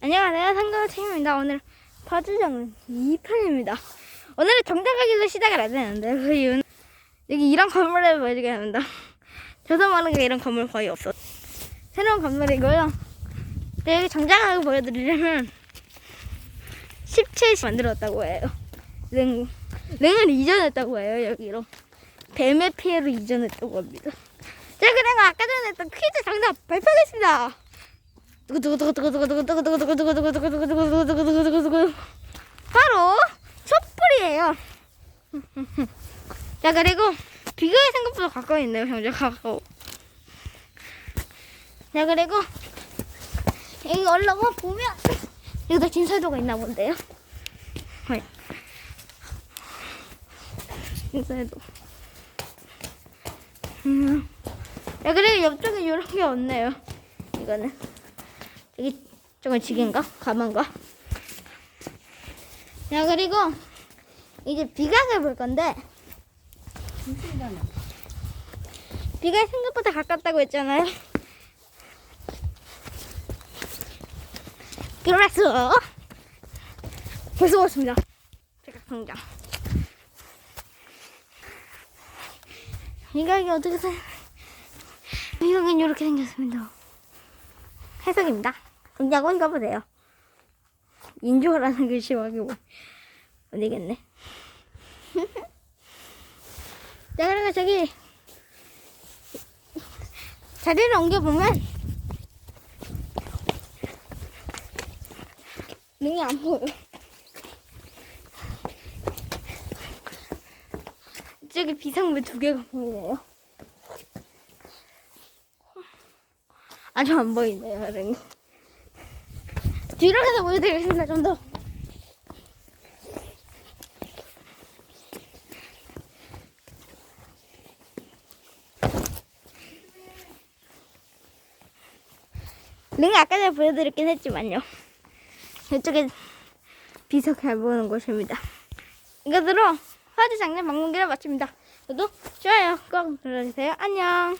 안녕하세요. 상금 책입니다. 오늘 파주정은 2편입니다. 오늘은 정장 하기로 시작을 안 했는데, 그 이유는 여기 이런 건물을 보여주게 합니다. 저도 모르게 이런 건물 거의 없어. 새로운 건물이고요. 근데 여기 정장하고 보여드리려면 17시 만들었다고 해요. 릉, 릉을 이전했다고 해요, 여기로. 뱀의 피해로 이전했다고 합니다. 제가 그냥 아까 전에 했던 퀴즈 정답 발표하겠습니다. 바로 촛불이에요. 자 그리고 비교해 생각보다 가까이 있네요 형제 가까워. 자 그리고 여기 올라가 보면 여기다 진사도가 있나 본데요. 네. 진사도. 음. 야 그리고 옆쪽에 이런 게 없네요. 이거는. 여기 저건 지게인가? 가만가? 야 그리고 이제 비각을 볼 건데 비가 생각보다 가깝다고 했잖아요. 그래서 벌써 왔습니다. 제가 당장 비각이 어떻게 생? 비각은 이렇게 생겼습니다. 해석입니다. 동작은 읽어보세요. 인조라는 글씨밖에 못, 못 읽겠네. 자, 그리고 저기, 자리를 옮겨보면, 눈이 안 보여. 저기 비상물 두 개가 보이네요. 아주 안 보이네요, 여러분. 뒤로 가서 보여드리겠습니다, 좀 더. 링 아까 전에 보여드렸긴 했지만요. 이쪽에 비석 잘 보이는 곳입니다. 이것으로 화재 장례 방문기를 마칩니다. 저도 좋아요 꼭 눌러주세요. 안녕.